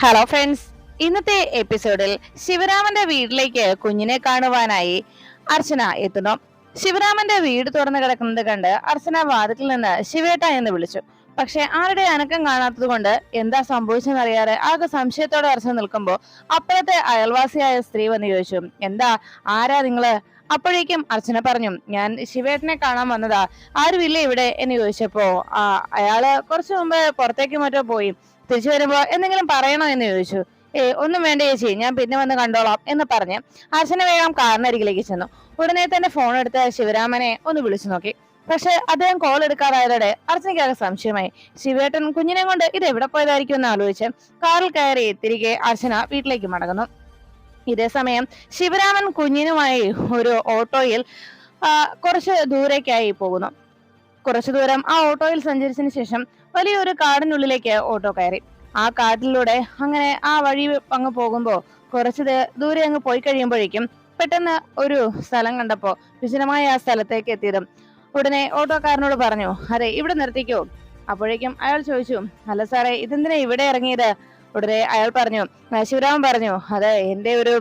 Hello friends ഇന്നത്തെ എപ്പിസോഡിൽ ശിവരാമന്റെ വീട്ടിലേക്ക് കുഞ്ഞിനെ കാണുവാനായി അർച്ചന എത്തുന്നു. ശിവരാമന്റെ വീട് തുറന്നു കിടക്കുന്നത് കണ്ട് അർച്ചന വാതിൽ നിന്ന് ശിവേട്ട എന്ന് വിളിച്ചു. പക്ഷെ ആരുടെ അനക്കം കാണാത്തത് കൊണ്ട് എന്താ സംഭവിച്ചെന്നറിയാതെ ആകെ സംശയത്തോടെ അർച്ചന നിൽക്കുമ്പോൾ അപ്പുറത്തെ അയൽവാസിയായ സ്ത്രീ വന്ന് ചോദിച്ചു എന്താ ആരാ നിങ്ങൾ? അപ്പോഴേക്കും അർച്ചന പറഞ്ഞു ഞാൻ ശിവേട്ടനെ കാണാൻ വന്നതാ. ആരുമില്ല ഇവിടെ? എന്ന് ചോദിച്ചപ്പോ ആ അയാൾ കുറച്ചു മുമ്പ് പുറത്തേക്ക് മറ്റോ പോയി. തിരിച്ചു വരുമ്പോ എന്തെങ്കിലും പറയണോ? എന്ന് ചോദിച്ചു. ഏ ഒന്നും വേണ്ട ചേച്ചി ഞാൻ പിന്നെ വന്ന് കണ്ടോളാം എന്ന് പറഞ്ഞ് അർച്ചന വേഗം കാറിനരികിലേക്ക് ചെന്നു. ഉടനെ തന്നെ ഫോൺ എടുത്ത് ശിവരാമനെ ഒന്ന് വിളിച്ചു നോക്കി. പക്ഷെ അദ്ദേഹം കോൾ എടുക്കാതായതോടെ അർച്ചനയ്ക്കാകെ സംശയമായി. ശിവേട്ടൻ കുഞ്ഞിനെ കൊണ്ട് ഇത് എവിടെ പോയതായിരിക്കും? എന്ന് ആലോചിച്ച് കാറിൽ കയറി തിരികെ അർച്ചന വീട്ടിലേക്ക് മടങ്ങുന്നു. ഇതേ സമയം ശിവരാമൻ കുഞ്ഞിനുമായി ഒരു ഓട്ടോയിൽ കുറച്ച് ദൂരേക്കായി പോകുന്നു. കുറച്ചു ദൂരം ആ ഓട്ടോയിൽ സഞ്ചരിച്ചതിന് ശേഷം വലിയൊരു കാടിനുള്ളിലേക്ക് ഓട്ടോ കയറി. ആ കാട്ടിലൂടെ അങ്ങനെ ആ വഴി അങ്ങ് പോകുമ്പോൾ കുറച്ച് ദൂരെ അങ്ങ് പോയി കഴിയുമ്പോഴേക്കും പെട്ടെന്ന് ഒരു സ്ഥലം കണ്ടപ്പോൾ വിജനമായ ആ സ്ഥലത്തേക്ക് എത്തിയതും ഉടനെ ഓട്ടോക്കാരനോട് പറഞ്ഞു അതെ ഇവിടെ നിർത്തിക്കോ. അപ്പോഴേക്കും അയാൾ ചോദിച്ചു അല്ല സാറേ ഇതെന്തിനാ ഇവിടെ ഇറങ്ങിയത്? ഉടനെ അയാൾ പറഞ്ഞു "ആ, ശിവരാമൻ പറഞ്ഞു അതെ എന്റെ ഒരു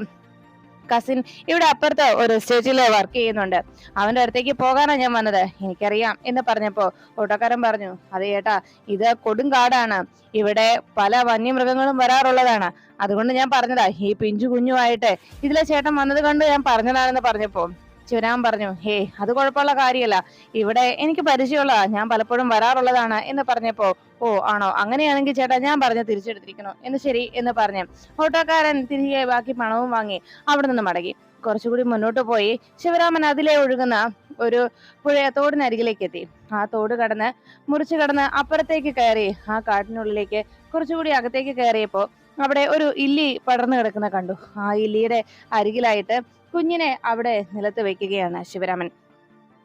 കസിൻ ഇവിടെ അപ്പുറത്ത് ഒരു സ്റ്റേജിൽ വർക്ക് ചെയ്യുന്നുണ്ട്. അവന്റെ അടുത്തേക്ക് പോകാനാണ് ഞാൻ വന്നത്. എനിക്കറിയാം എന്ന് പറഞ്ഞപ്പോ ഓട്ടോക്കാരൻ പറഞ്ഞു അതെ ഏട്ടാ ഇത് കൊടുങ്കാടാണ് ഇവിടെ പല വന്യമൃഗങ്ങളും വരാറുള്ളതാണ്. അതുകൊണ്ട് ഞാൻ പറഞ്ഞതാ ഈ പിഞ്ചു കുഞ്ഞുമായിട്ട് ഇതിലെ ചേട്ടൻ വന്നത് കണ്ട് ഞാൻ പറഞ്ഞതാണെന്ന് പറഞ്ഞപ്പോ ശിവരാമൻ പറഞ്ഞു ഹേ അത് കുഴപ്പമുള്ള കാര്യമല്ല. ഇവിടെ എനിക്ക് പരിചയമുള്ളതാ. ഞാൻ പലപ്പോഴും വരാറുള്ളതാണ് എന്ന് പറഞ്ഞപ്പോ ഓ ആണോ? അങ്ങനെയാണെങ്കിൽ ചേട്ടാ ഞാൻ പറഞ്ഞ തിരിച്ചെടുത്തിരിക്കണോ എന്ന് ശരി എന്ന് പറഞ്ഞു ഓട്ടോക്കാരൻ തിരികെ ബാക്കി പണവും വാങ്ങി അവിടെ നിന്ന് മടങ്ങി. കുറച്ചുകൂടി മുന്നോട്ട് പോയി ശിവരാമൻ അതിലെ ഒഴുകുന്ന ഒരു പുഴ തോടിനരികിലേക്ക് എത്തി ആ തോട് കടന്ന് മുറിച്ചു കടന്ന് അപ്പുറത്തേക്ക് കയറി ആ കാട്ടിനുള്ളിലേക്ക് കുറച്ചുകൂടി അകത്തേക്ക് കയറിയപ്പോ അവിടെ ഒരു ഇല്ലി പടർന്നു കിടക്കുന്ന കണ്ടു. ആ ഇല്ലിയുടെ അരികിലായിട്ട് കുഞ്ഞിനെ അവിടെ നിലത്ത് വെക്കുകയാണ് ശിവരാമൻ.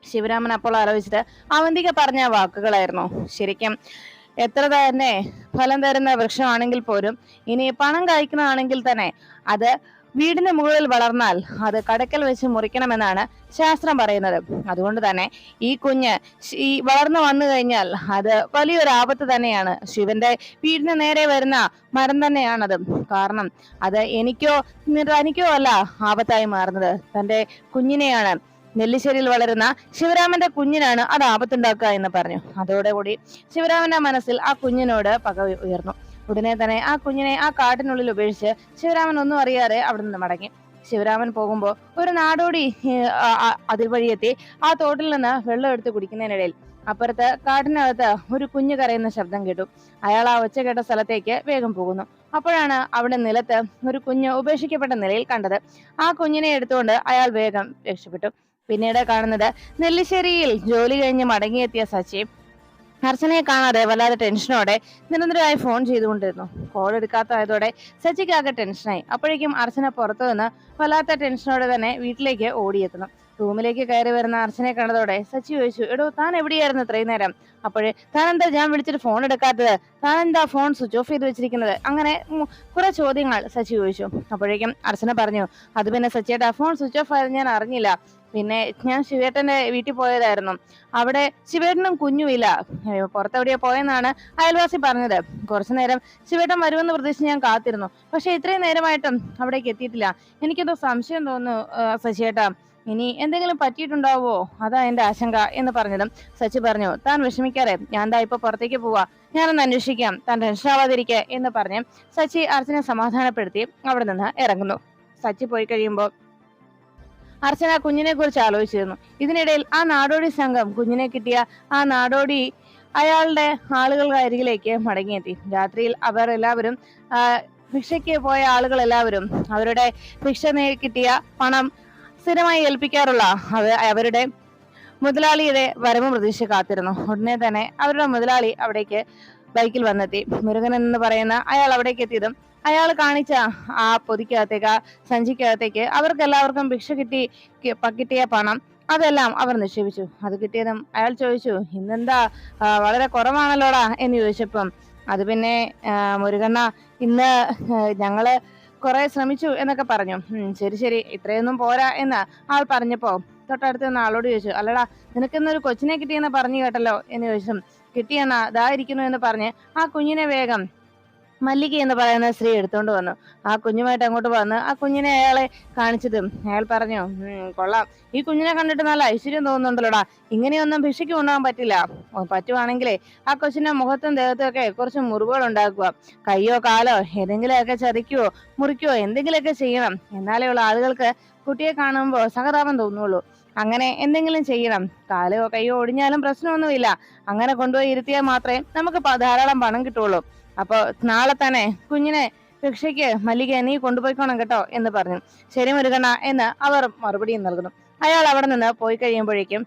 ശിവരാമൻ അപ്പോൾ ആലോചിച്ചത് അവന്തിക പറഞ്ഞ വാക്കുകളായിരുന്നു. ശരിക്കും എത്ര തന്നെ ഫലം തരുന്ന വൃക്ഷമാണെങ്കിൽ പോലും ഇനി പണം കായ്ക്കുന്നതാണെങ്കിൽ തന്നെ അത് വീടിന് മുകളിൽ വളർന്നാൽ അത് കടക്കൽ വെച്ച് മുറിക്കണമെന്നാണ് ശാസ്ത്രം പറയുന്നത്. അതുകൊണ്ട് തന്നെ ഈ കുഞ്ഞ് ഈ വളർന്നു വന്നു കഴിഞ്ഞാൽ അത് വലിയൊരു ആപത്ത് തന്നെയാണ്. ശിവന്റെ വീടിന് നേരെ വരുന്ന മരം തന്നെയാണത്. കാരണം അത് എനിക്കോ തനിക്കോ അല്ല ആപത്തായി മാറുന്നത്. തന്റെ കുഞ്ഞിനെയാണ് നെല്ലിശ്ശേരിയിൽ വളരുന്ന ശിവരാമന്റെ കുഞ്ഞിനാണ് അത് ആപത്തുണ്ടാക്കുക എന്ന് പറഞ്ഞു. അതോടുകൂടി ശിവരാമന്റെ മനസ്സിൽ ആ കുഞ്ഞിനോട് പക ഉയർന്നു. ഉടനെ തന്നെ ആ കുഞ്ഞിനെ ആ കാട്ടിനുള്ളിൽ ഉപേക്ഷിച്ച് ശിവരാമൻ ഒന്നും അറിയാതെ അവിടെ നിന്ന് മടങ്ങി. ശിവരാമൻ പോകുമ്പോൾ ഒരു നാടോടി അതിൽ വഴിയെത്തി ആ തോട്ടിൽ നിന്ന് വെള്ളം എടുത്ത് കുടിക്കുന്നതിനിടയിൽ അപ്പുറത്ത് കാട്ടിനകത്ത് ഒരു കുഞ്ഞു കരയുന്ന ശബ്ദം കേട്ടു. അയാൾ ആ ഒച്ച കേട്ട സ്ഥലത്തേക്ക് വേഗം പോകുന്നു. അപ്പോഴാണ് അവിടെ നിലത്ത് ഒരു കുഞ്ഞ് ഉപേക്ഷിക്കപ്പെട്ട നിലയിൽ കണ്ടത്. ആ കുഞ്ഞിനെ എടുത്തുകൊണ്ട് അയാൾ വേഗം രക്ഷപ്പെട്ടു. പിന്നീട് കാണുന്നത് നെല്ലിശ്ശേരിയിൽ ജോലി കഴിഞ്ഞ് മടങ്ങിയെത്തിയ സച്ചി അർച്ചനയെ കാണാതെ വല്ലാതെ ടെൻഷനോടെ നിരന്തരമായി ഫോൺ ചെയ്തുകൊണ്ടിരുന്നു. കോൾ എടുക്കാത്തതായതോടെ സച്ചിക്കാകെ ടെൻഷനായി. അപ്പോഴേക്കും അർച്ചന പുറത്തു നിന്ന് വല്ലാത്ത ടെൻഷനോടെ തന്നെ വീട്ടിലേക്ക് ഓടിയെത്തുന്നു. റൂമിലേക്ക് കയറി വരുന്ന അർച്ചനയെ കണ്ടതോടെ സച്ചി ചോദിച്ചു എടോ താൻ എവിടെയായിരുന്നു ഇത്രയും നേരം? അപ്പോഴേ താൻ എന്താ ഞാൻ വിളിച്ചിട്ട് ഫോൺ എടുക്കാത്തത്? താൻ എന്താ ഫോൺ സ്വിച്ച് ഓഫ് ചെയ്ത് വെച്ചിരിക്കുന്നത്? അങ്ങനെ കുറെ ചോദ്യങ്ങൾ സച്ചി ചോദിച്ചു. അപ്പോഴേക്കും അർച്ചന പറഞ്ഞു അത് പിന്നെ സച്ചിയേട്ടാ ഫോൺ സ്വിച്ച് ഓഫ് ആയത് ഞാൻ അറിഞ്ഞില്ല. പിന്നെ ഞാൻ ശിവേട്ടന്റെ വീട്ടിൽ പോയതായിരുന്നു. അവിടെ ശിവേട്ടനും കുഞ്ഞുമില്ല. പുറത്തെവിടെയോ പോയെന്നാണ് അയൽവാസി പറഞ്ഞത്. കുറച്ചു നേരം ശിവേട്ടൻ വരുമെന്ന് പ്രതീക്ഷിച്ച് ഞാൻ കാത്തിരുന്നു. പക്ഷെ ഇത്രയും നേരമായിട്ടും അവിടേക്ക് എത്തിയിട്ടില്ല. എനിക്കെന്തോ സംശയം തോന്നുന്നു ശശിയേട്ടാ ഇനി എന്തെങ്കിലും പറ്റിയിട്ടുണ്ടാവോ അതാ എന്റെ ആശങ്ക എന്ന് പറഞ്ഞതും സച്ചി പറഞ്ഞു താൻ വിഷമിക്കാതെ ഞാൻ ദാ ഇപ്പൊ പുറത്തേക്ക് പോവാ. ഞാനൊന്ന് അന്വേഷിക്കാം താൻ ടെൻഷനാവാതിരിക്കുക എന്ന് പറഞ്ഞ് സച്ചി അർച്ചനെ സമാധാനപ്പെടുത്തി അവിടെ നിന്ന് ഇറങ്ങുന്നു. സച്ചി പോയി കഴിയുമ്പോൾ അർച്ചന കുഞ്ഞിനെ കുറിച്ച് ആലോചിച്ചിരുന്നു. ഇതിനിടയിൽ ആ നാടോടി സംഘം കുഞ്ഞിനെ കിട്ടിയ ആ നാടോടി അയാളുടെ ആളുകളുടെ അരികിലേക്ക് മടങ്ങിയെത്തി. രാത്രിയിൽ അവർ എല്ലാവരും ഭിക്ഷയ്ക്ക് പോയ ആളുകൾ എല്ലാവരും അവരുടെ ഭിക്ഷ കിട്ടിയ പണം സ്ഥിരമായി ഏൽപ്പിക്കാറുള്ള അവ- അവരുടെ മുതലാളിയുടെ വരവ് പ്രതീക്ഷ കാത്തിരുന്നു. ഉടനെ തന്നെ അവരുടെ മുതലാളി അവിടേക്ക് ബൈക്കിൽ വന്നെത്തി. മുരുകൻ എന്ന് പറയുന്ന അയാൾ അവിടേക്ക് എത്തിയതും അയാൾ കാണിച്ച ആ പൊതിക്കകത്തേക്ക് ആ സഞ്ചിക്കകത്തേക്ക് അവർക്ക് എല്ലാവർക്കും ഭിക്ഷ കിട്ടി കിട്ടിയ പണം അതെല്ലാം അവർ നിക്ഷേപിച്ചു. അത് കിട്ടിയതും അയാൾ ചോദിച്ചു ഇന്നെന്താ? വളരെ കുറവാണല്ലോടാ? എന്ന് ചോദിച്ചപ്പം അത് പിന്നെ മുരുകണ്ണ ഇന്ന് ഞങ്ങൾ കുറെ ശ്രമിച്ചു എന്നൊക്കെ പറഞ്ഞു. ശരി ശരി. ഇത്രയൊന്നും പോരാ എന്ന് ആൾ പറഞ്ഞപ്പോ തൊട്ടടുത്ത് നിന്ന് ആളോട് ചോദിച്ചു അല്ലടാ നിനക്കിന്നൊരു കൊച്ചിനെ കിട്ടിയെന്ന് പറഞ്ഞു കേട്ടല്ലോ? എന്ന് ചോദിച്ചു. കിട്ടിയെന്നാ ഇതായിരിക്കുന്നു എന്ന് പറഞ്ഞ് ആ കുഞ്ഞിനെ വേഗം മല്ലിക എന്ന് പറയുന്ന സ്ത്രീ എടുത്തോണ്ട് വന്നു. ആ കുഞ്ഞുമായിട്ട് അങ്ങോട്ട് വന്ന് ആ കുഞ്ഞിനെ അയാളെ കാണിച്ചതും. അയാൾ പറഞ്ഞു കൊള്ളാം. ഈ കുഞ്ഞിനെ കണ്ടിട്ട് നല്ല ഐശ്വര്യം തോന്നുന്നുണ്ടല്ലോടാ. ഇങ്ങനെയൊന്നും ഭിക്ഷയ്ക്ക് കൊണ്ടുപോകാൻ പറ്റില്ല. പറ്റുവാണെങ്കിലേ ആ കൊച്ചിന്റെ മുഖത്തും ദേഹത്തും ഒക്കെ കുറച്ച് മുറിവുകൾ ഉണ്ടാക്കുക. കയ്യോ കാലോ ഏതെങ്കിലുമൊക്കെ ചതിക്കുവോ മുറിക്കുവോ എന്തെങ്കിലുമൊക്കെ ചെയ്യണം. എന്നാലേ ഉള്ള ആളുകൾക്ക് കുട്ടിയെ കാണുമ്പോൾ സഹതാപം തോന്നുള്ളൂ. അങ്ങനെ എന്തെങ്കിലും ചെയ്യണം. കാലോ കയ്യോ ഒടിഞ്ഞാലും പ്രശ്നമൊന്നുമില്ല. അങ്ങനെ കൊണ്ടുപോയി ഇരുത്തിയാൽ മാത്രമേ നമുക്ക് ധാരാളം പണം കിട്ടുള്ളൂ. അപ്പൊ നാളെ തന്നെ കുഞ്ഞിനെ ഭിക്ഷയ്ക്ക് മല്ലിക നീ കൊണ്ടുപോയിക്കോണം കേട്ടോ എന്ന് പറഞ്ഞു. ശരി മുരുകണ എന്ന് അവർ മറുപടിയും നൽകുന്നു. അയാൾ അവിടെ നിന്ന് പോയി കഴിയുമ്പോഴേക്കും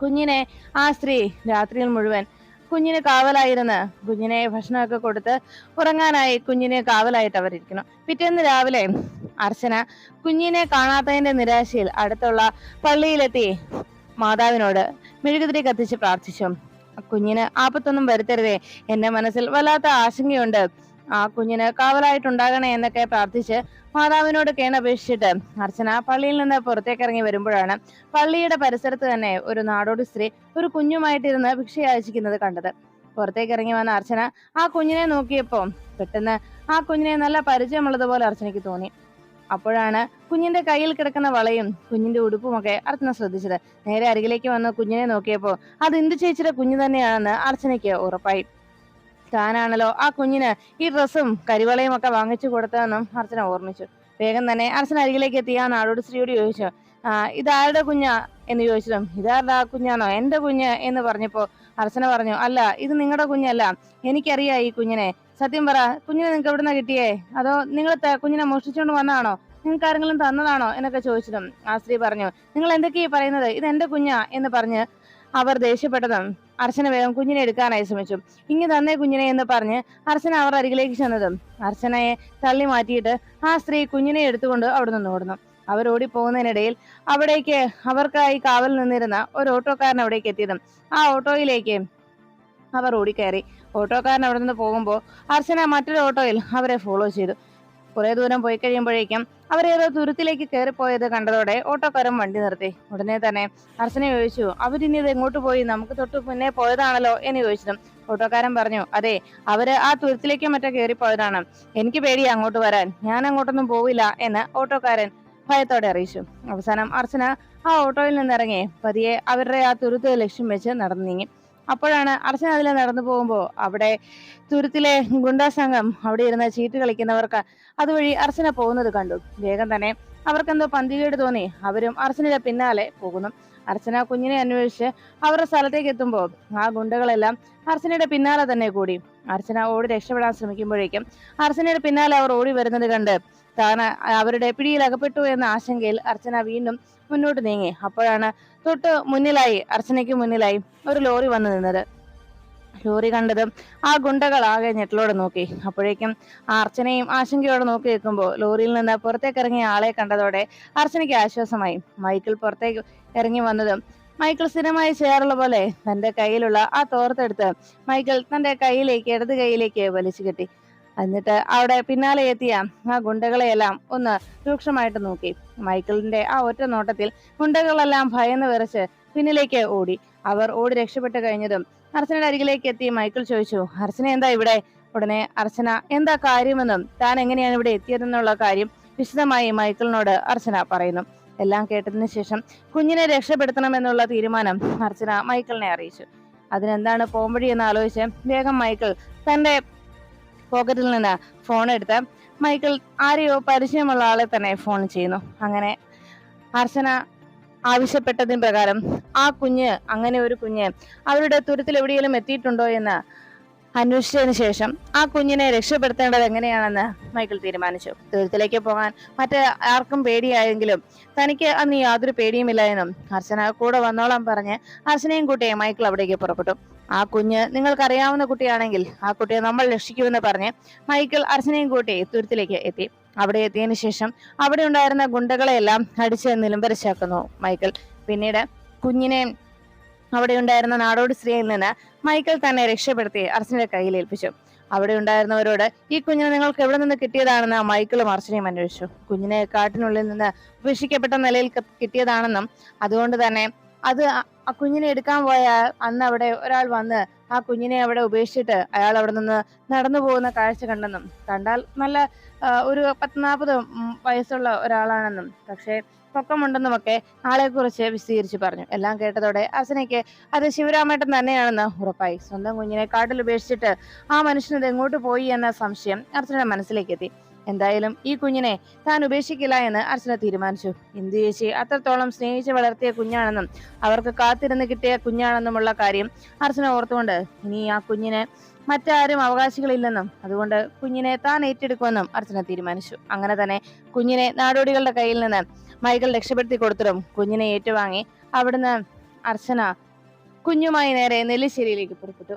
കുഞ്ഞിനെ ആ സ്ത്രീ രാത്രിയിൽ മുഴുവൻ കുഞ്ഞിന് കാവലായിരുന്ന് കുഞ്ഞിനെ ഭക്ഷണമൊക്കെ കൊടുത്ത് ഉറങ്ങാനായി കുഞ്ഞിനെ കാവലായിട്ട് അവരിയ്ക്കുന്നു പിറ്റേന്ന് രാവിലെ അർച്ചന കുഞ്ഞിനെ കാണാത്തതിന്റെ നിരാശയിൽ അടുത്തുള്ള പള്ളിയിലെത്തി മാതാവിനോട് മെഴുകുതിരി കത്തിച്ച് പ്രാർത്ഥിച്ചു. കുഞ്ഞിന് ആപത്തൊന്നും വരുത്തരുതേ. എന്റെ മനസ്സിൽ വല്ലാത്ത ആശങ്കയുണ്ട്. ആ കുഞ്ഞിന് കാവലായിട്ടുണ്ടാകണേ എന്നൊക്കെ പ്രാർത്ഥിച്ച് മാതാവിനോട് കേണപേക്ഷിച്ചിട്ട് അർച്ചന പള്ളിയിൽ നിന്ന് പുറത്തേക്ക് ഇറങ്ങി വരുമ്പോഴാണ് പള്ളിയുടെ പരിസരത്ത് തന്നെ ഒരു നാടോടി സ്ത്രീ ഒരു കുഞ്ഞുമായിട്ടിരുന്ന് ഭിക്ഷ യാചിക്കുന്നത് കണ്ടത്. പുറത്തേക്ക് ഇറങ്ങി വന്ന അർച്ചന ആ കുഞ്ഞിനെ നോക്കിയപ്പോ പെട്ടെന്ന് ആ കുഞ്ഞിനെ നല്ല പരിചയമുള്ളതുപോലെ അർച്ചനയ്ക്ക് തോന്നി. അപ്പോഴാണ് കുഞ്ഞിന്റെ കയ്യിൽ കിടക്കുന്ന വളയും കുഞ്ഞിന്റെ ഉടുപ്പുമൊക്കെ അർച്ചന ശ്രദ്ധിച്ചത്. നേരെ അരികിലേക്ക് വന്ന് കുഞ്ഞിനെ നോക്കിയപ്പോൾ അത് ഇന്ദു ചേച്ചിയുടെ കുഞ്ഞു തന്നെയാണെന്ന് അർച്ചനയ്ക്ക് ഉറപ്പായി. താനാണല്ലോ ആ കുഞ്ഞിന് ഈ ഡ്രസ്സും കരിവളയും ഒക്കെ വാങ്ങിച്ചു കൊടുത്തതെന്നും അർച്ചന ഓർമ്മിച്ചു. വേഗം തന്നെ അർച്ചന അരികിലേക്ക് എത്തിയ ആ നാടോട് സ്ത്രീയോട് ചോദിച്ചു ഇതാരുടെ കുഞ്ഞാ? എന്ന് ചോദിച്ചതും ഇതാരുടെ ആ കുഞ്ഞാണോ എന്റെ കുഞ്ഞ്? എന്ന് പറഞ്ഞപ്പോ അർച്ചന പറഞ്ഞു അല്ല ഇത് നിങ്ങളുടെ കുഞ്ഞല്ല. എനിക്കറിയാം ഈ കുഞ്ഞിനെ. സത്യം പറ കുഞ്ഞിനെ നിങ്ങൾക്ക് എവിടുന്ന കിട്ടിയേ? അതോ നിങ്ങൾ കുഞ്ഞിനെ മോഷ്ടിച്ചുകൊണ്ട് വന്നാണോ നിങ്ങൾക്ക് ആരെങ്കിലും തന്നതാണോ? എന്നൊക്കെ ചോദിച്ചതും ആ സ്ത്രീ പറഞ്ഞു നിങ്ങൾ എന്തൊക്കെയാ പറയുന്നത്? ഇത് എന്റെ കുഞ്ഞാ? എന്ന് പറഞ്ഞ് അവർ ദേഷ്യപ്പെട്ടതും അർച്ചന വേഗം കുഞ്ഞിനെ എടുക്കാനായി ശ്രമിച്ചു. ഇങ്ങ് തന്നേ കുഞ്ഞിനെ എന്ന് പറഞ്ഞ് അർച്ചന അവർ അരികിലേക്ക് ചെന്നതും അർച്ചനയെ തള്ളി മാറ്റിയിട്ട് ആ സ്ത്രീ കുഞ്ഞിനെ എടുത്തുകൊണ്ട് അവിടെ നിന്ന് ഓടുന്നു. അവർ ഓടിപ്പോകുന്നതിനിടയിൽ അവിടേക്ക് അവർക്കായി കാവൽ നിന്നിരുന്ന ഒരു ഓട്ടോക്കാരൻ അവിടേക്ക് എത്തിയതും ആ ഓട്ടോയിലേക്ക് അവർ ഓടിക്കയറി. ഓട്ടോക്കാരൻ അവിടെ നിന്ന് പോകുമ്പോൾ അർച്ചന മറ്റൊരു ഓട്ടോയിൽ അവരെ ഫോളോ ചെയ്തു. കുറെ ദൂരം പോയി കഴിയുമ്പോഴേക്കും അവരേതോ തുരുത്തിലേക്ക് കയറിപ്പോയത് കണ്ടതോടെ ഓട്ടോക്കാരൻ വണ്ടി നിർത്തി. ഉടനെ തന്നെ അർച്ചന ചോദിച്ചു അവരിനി ഇത് എങ്ങോട്ട് പോയി? നമുക്ക് തൊട്ട് മുന്നേ പോയതാണല്ലോ? എന്ന് ചോദിച്ചതും ഓട്ടോക്കാരൻ പറഞ്ഞു അതെ അവർ ആ തുരുത്തിലേക്ക് മറ്റോ കയറിപ്പോയതാണ്. എനിക്ക് പേടി അങ്ങോട്ട് വരാൻ. ഞാൻ അങ്ങോട്ടൊന്നും പോവില്ല എന്ന് ഓട്ടോക്കാരൻ ഭയത്തോടെ അറിയിച്ചു. അവസാനം അർച്ചന ആ ഓട്ടോയിൽ നിന്നിറങ്ങി. പതിയെ അവരുടെ ആ തുരുത്ത് ലക്ഷ്യം വെച്ച് നടന്നു നീങ്ങി അപ്പോഴാണ് അർച്ചന അതിൽ നടന്നു പോകുമ്പോൾ അവിടെ തുരുത്തിലെ ഗുണ്ടാ സംഘം അവിടെ ഇരുന്ന് ചീട്ട് കളിക്കുന്നവർക്ക് അതുവഴി അർച്ചന പോകുന്നത് കണ്ടു. വേഗം തന്നെ അവർക്കെന്തോ പന്തികേട് തോന്നി. അവരും അർച്ചനയുടെ പിന്നാലെ പോകുന്നു. അർച്ചന കുഞ്ഞിനെ അന്വേഷിച്ച് അവരുടെ സ്ഥലത്തേക്ക് എത്തുമ്പോൾ ആ ഗുണ്ടകളെല്ലാം അർച്ചനയുടെ പിന്നാലെ തന്നെ കൂടി. അർച്ചന ഓടി രക്ഷപ്പെടാൻ ശ്രമിക്കുമ്പോഴേക്കും അർച്ചനയുടെ പിന്നാലെ അവർ ഓടി വരുന്നത് കണ്ട് താൻ അവരുടെ പിടിയിൽ അകപ്പെട്ടു എന്ന ആശങ്കയിൽ അർച്ചന വീണ്ടും മുന്നോട്ട് നീങ്ങി. അപ്പോഴാണ് തൊട്ട് മുന്നിലായി അർച്ചനയ്ക്ക് മുന്നിലായി ഒരു ലോറി വന്നു നിന്നത്. ലോറി കണ്ടതും ആ ഗുണ്ടകൾ ആകെ ഞെട്ടലോടെ നോക്കി. അപ്പോഴേക്കും അർച്ചനയും ആശങ്കയോടെ നോക്കി നിൽക്കുമ്പോൾ ലോറിയിൽ നിന്ന് പുറത്തേക്ക് ഇറങ്ങിയ ആളെ കണ്ടതോടെ അർച്ചനയ്ക്ക് ആശ്വാസമായി. മൈക്കിൾ പുറത്തേക്ക് ഇറങ്ങി വന്നതും മൈക്കിൾ സ്ഥിരമായി ചെയ്യാറുള്ള പോലെ തന്റെ കയ്യിലുള്ള ആ തോർത്തെടുത്ത് മൈക്കിൾ തന്റെ കയ്യിലേക്ക് ഇടത് കൈയിലേക്ക് വലിച്ചു കെട്ടി. എന്നിട്ട് അവിടെ പിന്നാലെ എത്തിയ ആ ഗുണ്ടകളെയെല്ലാം ഒന്ന് രൂക്ഷമായിട്ട് നോക്കി. മൈക്കിളിന്റെ ആ ഒറ്റ നോട്ടത്തിൽ ഗുണ്ടകളെല്ലാം ഭയന്ന് വിറച്ച് പിന്നിലേക്ക് ഓടി. അവർ ഓടി രക്ഷപ്പെട്ടു കഴിഞ്ഞതും അർച്ചനയുടെ അരികിലേക്ക് എത്തി. മൈക്കിൾ ചോദിച്ചു അർച്ചന എന്താ ഇവിടെ? ഉടനെ അർച്ചന എന്താ കാര്യമെന്നും താൻ എങ്ങനെയാണ് ഇവിടെ എത്തിയതെന്നുള്ള കാര്യം വിശദമായി മൈക്കിളിനോട് അർച്ചന പറയുന്നു. എല്ലാം കേട്ടതിന് ശേഷം കുഞ്ഞിനെ രക്ഷപ്പെടുത്തണമെന്നുള്ള തീരുമാനം അർച്ചന മൈക്കിളിനെ അറിയിച്ചു. അതിനെന്താണ് പോംവഴി എന്ന് ആലോചിച്ച് വേഗം മൈക്കിൾ തന്റെ പോക്കറ്റിൽ നിന്ന് ഫോൺ എടുത്ത് മൈക്കിൾ ആരെയോ പരിചയമുള്ള ആളെ തന്നെ ഫോൺ ചെയ്യുന്നു. അങ്ങനെ അർച്ചന ആവശ്യപ്പെട്ടതിന് പ്രകാരം ആ കുഞ്ഞ് അങ്ങനെ ഒരു കുഞ്ഞ് അവരുടെ തുരത്തിൽ എവിടെയെങ്കിലും എത്തിയിട്ടുണ്ടോ എന്ന് അന്വേഷിച്ചതിന് ശേഷം ആ കുഞ്ഞിനെ രക്ഷപ്പെടുത്തേണ്ടത് എങ്ങനെയാണെന്ന് മൈക്കിൾ തീരുമാനിച്ചു. തുരുത്തിലേക്ക് പോകാൻ മറ്റ് ആർക്കും പേടിയായെങ്കിലും തനിക്ക് അന്ന് യാതൊരു പേടിയുമില്ല എന്നും അർച്ചന കൂടെ വന്നോളാം പറഞ്ഞ് അർച്ചനയും കൂട്ടിയെ മൈക്കിൾ അവിടേക്ക് പുറപ്പെട്ടു. ആ കുഞ്ഞ് നിങ്ങൾക്കറിയാവുന്ന കുട്ടിയാണെങ്കിൽ ആ കുട്ടിയെ നമ്മൾ രക്ഷിക്കുമെന്ന് പറഞ്ഞ് മൈക്കിൾ അർച്ചനയും കൂട്ടി തുരുത്തിലേക്ക് എത്തി. അവിടെ എത്തിയതിനു ശേഷം അവിടെ ഉണ്ടായിരുന്ന ഗുണ്ടകളെയെല്ലാം അടിച്ച് നിലംപരിച്ചാക്കുന്നു മൈക്കിൾ. പിന്നീട് കുഞ്ഞിനെ അവിടെ ഉണ്ടായിരുന്ന നാടോടി സ്ത്രീയിൽ നിന്ന് മൈക്കിൾ തന്നെ രക്ഷപ്പെടുത്തി അർച്ചനയുടെ കയ്യിൽ ഏൽപ്പിച്ചു. അവിടെ ഉണ്ടായിരുന്നവരോട് ഈ കുഞ്ഞിനെ നിങ്ങൾക്ക് എവിടെ നിന്ന് കിട്ടിയതാണെന്ന് മൈക്കിളും അർച്ചനയും അന്വേഷിച്ചു. കുഞ്ഞിനെ കാട്ടിനുള്ളിൽ നിന്ന് ഉപേക്ഷിക്കപ്പെട്ട നിലയിൽ കിട്ടിയതാണെന്നും അതുകൊണ്ട് തന്നെ അത് ആ- കുഞ്ഞിനെ എടുക്കാൻ പോയ അന്ന് അവിടെ ഒരാൾ വന്ന് ആ കുഞ്ഞിനെ അവിടെ ഉപേക്ഷിച്ചിട്ട് അയാൾ അവിടെ നിന്ന് നടന്നു പോകുന്ന കാഴ്ച കണ്ടെന്നും. കണ്ടാൽ നല്ല ഒരു പത്ത് നാൽപ്പത് വയസ്സുള്ള ഒരാളാണെന്നും. പക്ഷേ പൊക്കമുണ്ടെന്നുമൊക്കെ ആളെക്കുറിച്ച് വിശദീകരിച്ച് പറഞ്ഞു. എല്ലാം കേട്ടതോടെ അസനയ്ക്ക് അത് ശിവരാമേട്ടൻ തന്നെയാണെന്ന് ഉറപ്പായി. സ്വന്തം കുഞ്ഞിനെ കാട്ടിൽ ഉപേക്ഷിച്ചിട്ട് ആ മനുഷ്യനത് എങ്ങോട്ട് പോയി എന്ന സംശയം അർച്ചനയുടെ മനസ്സിലേക്ക് എത്തി എന്തായാലും ഈ കുഞ്ഞിനെ താൻ ഉപേക്ഷിക്കില്ല എന്ന് അർച്ചന തീരുമാനിച്ചു. ഇന്ദു ചേച്ചി അത്രത്തോളം സ്നേഹിച്ച് വളർത്തിയ കുഞ്ഞാണെന്നും അവർക്ക് കാത്തിരുന്ന് കിട്ടിയ കുഞ്ഞാണെന്നുമുള്ള കാര്യം അർച്ചന ഓർത്തുകൊണ്ട് ഇനി ആ കുഞ്ഞിനെ മറ്റാരും അവകാശികളില്ലെന്നും അതുകൊണ്ട് കുഞ്ഞിനെ താൻ ഏറ്റെടുക്കുമെന്നും അർച്ചന തീരുമാനിച്ചു. അങ്ങനെ തന്നെ കുഞ്ഞിനെ നാടോടികളുടെ കയ്യിൽ നിന്ന് മൈകൾ രക്ഷപ്പെടുത്തി കൊടുത്തിട്ടും കുഞ്ഞിനെ ഏറ്റുവാങ്ങി അവിടുന്ന് അർച്ചന കുഞ്ഞുമായി നേരെ നെല്ലിശ്ശേരിയിലേക്ക് പുറപ്പെട്ടു.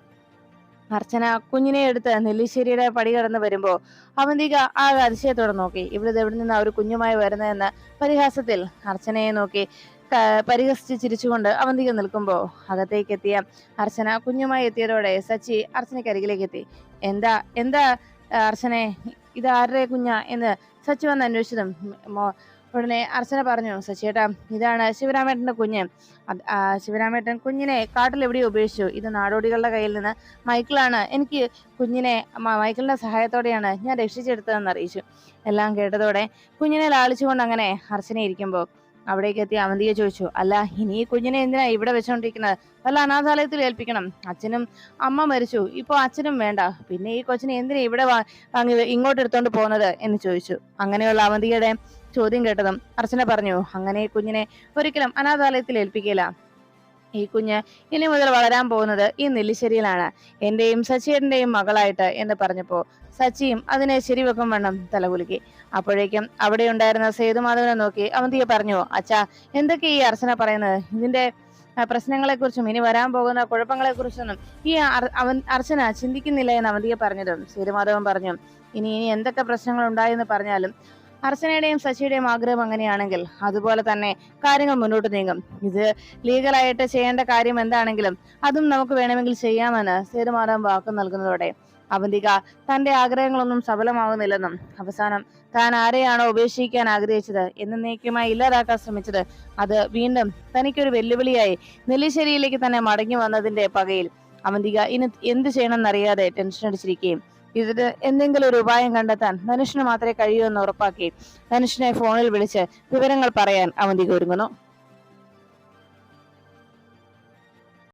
അർച്ചന കുഞ്ഞിനെ എടുത്ത് നെല്ലിശ്ശേരിയുടെ പടി കടന്ന് വരുമ്പോ അവന്തിക ആകെ അതിശയത്തോടെ നോക്കി. ഇവിടെ എവിടെ നിന്ന് ഒരു കുഞ്ഞുമായി വരുന്നതെന്ന് പരിഹാസത്തിൽ അർച്ചനയെ നോക്കി. പരിഹസിച്ച് ചിരിച്ചുകൊണ്ട് അവന്തിക നിൽക്കുമ്പോ അകത്തേക്ക് എത്തിയ അർച്ചന കുഞ്ഞുമായി എത്തിയതോടെ സച്ചി അർച്ചനയ്ക്ക് അരികിലേക്ക് എത്തി എന്താ എന്താ ആ, അർച്ചനെ? ഇത് ആരുടെ കുഞ്ഞ? എന്ന് സച്ചി വന്ന് അന്വേഷിച്ചതും ഉടനെ അർച്ചന പറഞ്ഞു ശശിയേട്ടാ ഇതാണ് ശിവരാമേട്ടന്റെ കുഞ്ഞ്. ശിവരാമേട്ടൻ കുഞ്ഞിനെ കാട്ടിൽ എവിടെയോ ഉപേക്ഷിച്ചു. ഇത് നാടോടികളുടെ കയ്യിൽ നിന്ന് മൈക്കിളാണ്. എനിക്ക് കുഞ്ഞിനെ മൈക്കിളിന്റെ സഹായത്തോടെയാണ് ഞാൻ രക്ഷിച്ചെടുത്തതെന്ന് അറിയിച്ചു. എല്ലാം കേട്ടതോടെ കുഞ്ഞിനെ ലാളിച്ചുകൊണ്ട് അങ്ങനെ അർച്ചന ഇരിക്കുമ്പോൾ അവിടേക്ക് എത്തി അവന്തിയെ ചോദിച്ചു അല്ല ഇനി ഈ കുഞ്ഞിനെ എന്തിനാ ഇവിടെ വെച്ചോണ്ടിരിക്കുന്നത്? വല്ല അനാഥാലയത്തിൽ ഏൽപ്പിക്കണം. അച്ഛനും അമ്മ മരിച്ചു. ഇപ്പൊ അച്ഛനും വേണ്ട. പിന്നെ ഈ കൊച്ചിനെ എന്തിനാ ഇവിടെ വാങ്ങി ഇങ്ങോട്ട് എടുത്തോണ്ട് പോകുന്നത്? എന്ന് ചോദിച്ചു. അങ്ങനെയുള്ള അവന്തിയുടെ ചോദ്യം കേട്ടതും അർച്ചന പറഞ്ഞു അങ്ങനെ കുഞ്ഞിനെ ഒരിക്കലും അനാഥാലയത്തിൽ ഏൽപ്പിക്കില്ല ഈ കുഞ്ഞ് ഇനി മുതൽ വളരാൻ പോകുന്നത് ഈ നെല്ലിശ്ശേരിയിലാണ്. എന്റെയും സച്ചിയേട്ടന്റെയും മകളായിട്ട് എന്ന് പറഞ്ഞപ്പോ സച്ചിയും അതിനെ ശരിവെക്കും വണ്ണം തലകുലുക്കി. അപ്പോഴേക്കും അവിടെ ഉണ്ടായിരുന്ന സേതുമാധവനെ നോക്കി അവന്തിയെ പറഞ്ഞു അച്ഛാ എന്തൊക്കെ ഈ അർച്ചന പറയുന്നത്? ഇതിന്റെ പ്രശ്നങ്ങളെ കുറിച്ചും ഇനി വരാൻ പോകുന്ന കുഴപ്പങ്ങളെ കുറിച്ചൊന്നും ഈ അവൻ അർച്ചന ചിന്തിക്കുന്നില്ല എന്ന് അവന്തിയെ പറഞ്ഞതും സേതുമാധവൻ പറഞ്ഞു ഇനി ഇനി എന്തൊക്കെ പ്രശ്നങ്ങൾ ഉണ്ടായെന്ന് പറഞ്ഞാലും അർച്ചനയുടെയും ശശിയുടെയും ആഗ്രഹം അങ്ങനെയാണെങ്കിൽ അതുപോലെ തന്നെ കാര്യങ്ങൾ മുന്നോട്ട് നീങ്ങും. ഇത് ലീഗലായിട്ട് ചെയ്യേണ്ട കാര്യം എന്താണെങ്കിലും അതും നമുക്ക് വേണമെങ്കിൽ ചെയ്യാമെന്ന് സേതുമാധവൻ വാക്ക് നൽകുന്നതോടെ അവന്തിക തന്റെ ആഗ്രഹങ്ങളൊന്നും സഫലമാകുന്നില്ലെന്നും അവസാനം താൻ ആരെയാണോ ഉപേക്ഷിക്കാൻ ആഗ്രഹിച്ചത് എന്നേക്കുമായി ഇല്ലാതാക്കാൻ ശ്രമിച്ചത് അത് വീണ്ടും തനിക്കൊരു വെല്ലുവിളിയായി നെല്ലിശ്ശേരിയിലേക്ക് തന്നെ മടങ്ങി വന്നതിന്റെ പകയിൽ അവന്തിക ഇനി എന്ത് ചെയ്യണമെന്നറിയാതെ ടെൻഷൻ അടിച്ചിരിക്കുകയും ഇതിന് എന്തെങ്കിലും ഒരു ഉപായം കണ്ടെത്താൻ ധനുഷിന് മാത്രമേ കഴിയൂ എന്ന് ഉറപ്പാക്കി ധനുഷിനെ ഫോണിൽ വിളിച്ച് വിവരങ്ങൾ പറയാൻ അവന്തിക ഒരുങ്ങുന്നു.